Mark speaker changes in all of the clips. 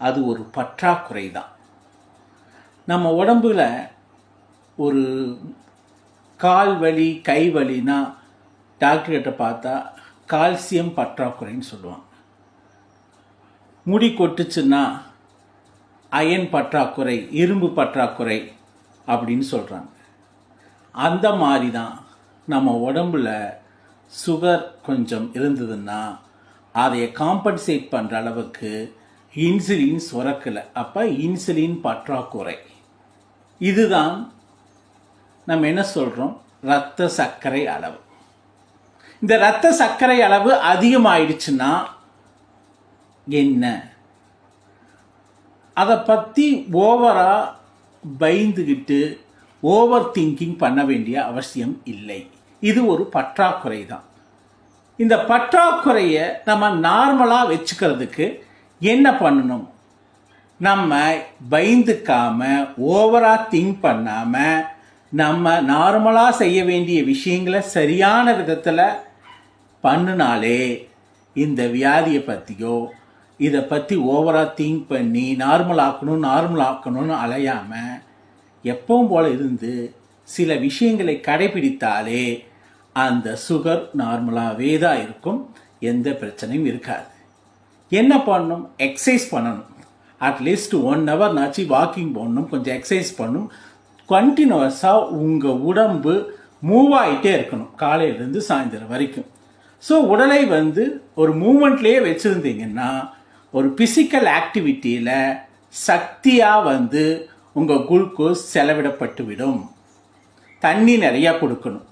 Speaker 1: அது ஒரு பற்றாக்குறை தான் நம்ம உடம்புல ஒரு கால் வலி கை வலினா டாக்டர்கிட்ட பார்த்தா கால்சியம் பற்றாக்குறைன்னு சொல்லுவாங்க. முடி கொட்டுச்சுன்னா அயன் பற்றாக்குறை இரும்பு பற்றாக்குறை அப்படின்னு சொல்கிறாங்க அந்த மாதிரி தான் நம்ம உடம்புல சுகர் கொஞ்சம் இருந்ததுன்னா அதை காம்பன்சேட் பண்ணுற அளவுக்கு இன்சுலின் சுரக்கலை. அப்போ இன்சுலின் பற்றாக்குறை. இதுதான் நம்ம என்ன சொல்கிறோம் ரத்த சர்க்கரை அளவு. இந்த ரத்த சர்க்கரை அளவு அதிகமாயிடுச்சுன்னா என்ன? அதை பற்றி ஓவராக பயந்துக்கிட்டு ஓவர் திங்கிங் பண்ண வேண்டிய அவசியம் இல்லை. இது ஒரு பற்றாக்குறை தான். இந்த பற்றாக்குறையை நம்ம நார்மலாக வச்சுக்கிறதுக்கு என்ன பண்ணணும்? நம்ம பயந்துக்காம ஓவரா திங்க் பண்ணாம நம்ம நார்மலாக செய்ய வேண்டிய விஷயங்களை சரியான விதத்தில் பண்ணினாலே இந்த வியாதியை பற்றியோ இதை பற்றி ஓவராக திங்க் பண்ணி நார்மல் ஆக்கணும் நார்மல் ஆக்கணும்னு அலையாமல் எப்பவும் போல் இருந்து சில விஷயங்களை கடைபிடித்தாலே அந்த சுகர் நார்மலாகவே தான் இருக்கும். எந்த பிரச்சனையும் இருக்காது. என்ன பண்ணணும்? எக்ஸசைஸ் பண்ணணும். அட்லீஸ்ட் ஒன் ஹவர் நாச்சு வாக்கிங் போடணும். கொஞ்சம் எக்ஸசைஸ் பண்ணணும். கண்டினியூஸாக உங்கள் உடம்பு மூவ் ஆகிட்டே இருக்கணும். காலையிலேருந்து சாயந்தரம் வரைக்கும். ஸோ உடலை வந்து ஒரு மூமெண்ட்லேயே வச்சுருந்தீங்கன்னா ஒரு பிசிக்கல் ஆக்டிவிட்டியில் சக்தியாக வந்து உங்கள் குளுக்கோஸ் செலவிடப்பட்டு விடும் தண்ணி நிறையா கொடுக்கணும்.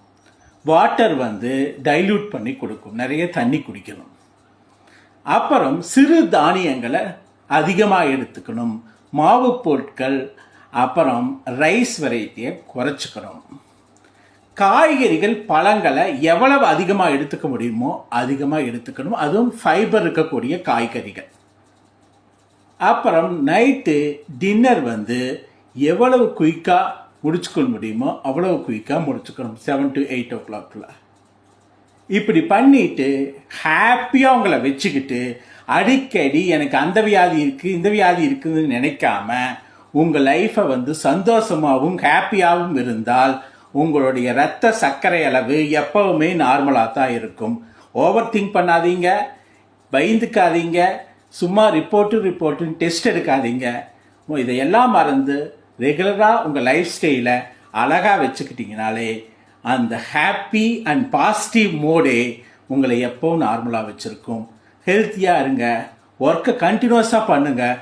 Speaker 1: வாட்டர் வந்து டைல்யூட் பண்ணி கொடுக்கும். நிறைய தண்ணி குடிக்கணும். அப்புறம் சிறு தானியங்களை அதிகமாக எடுத்துக்கணும். மாவு பொருட்கள் அப்புறம் ரைஸ் வெரைட்டியை குறைச்சிக்கணும். காய்கறிகள் பழங்களை எவ்வளவு அதிகமாக எடுத்துக்க முடியுமோ அதிகமாக எடுத்துக்கணும். அதுவும் ஃபைபர் இருக்கக்கூடிய காய்கறிகள். அப்புறம் நைட்டு டின்னர் வந்து எவ்வளவு குயிக்காக முடிச்சுக்கொள்ள முடியுமோ அவ்வளவு குயிக்காக முடிச்சுக்கணும். செவன் டு எயிட் ஓ கிளாக்ல இப்படி பண்ணிட்டு ஹாப்பியாக உங்களை வச்சுக்கிட்டு அடிக்கடி எனக்கு அந்த வியாதி இருக்குது இந்த வியாதி இருக்குதுன்னு நினைக்காம உங்கள் லைஃப்பை வந்து சந்தோஷமாகவும் ஹாப்பியாகவும் இருந்தால் உங்களுடைய ரத்த சர்க்கரை அளவு எப்பவுமே நார்மலாக தான் இருக்கும். ஓவர் திங்க் பண்ணாதீங்க பயந்துக்காதீங்க சும்மா ரிப்போர்ட்டு ரிப்போர்ட்டுன்னு டெஸ்ட் எடுக்காதீங்க. இதையெல்லாம் மறந்து ரெகுலராக உங்கள் லைஃப் ஸ்டைலை அழகாக வச்சுக்கிட்டீங்கனாலே அந்த ஹாப்பி அண்ட் பாசிட்டிவ் மோடே உங்களை எப்பவும் நார்மலாக வச்சுருக்கும். ஹெல்த்தியாக இருங்க. ஒர்க்கை கண்டினியூஸாக பண்ணுங்கள்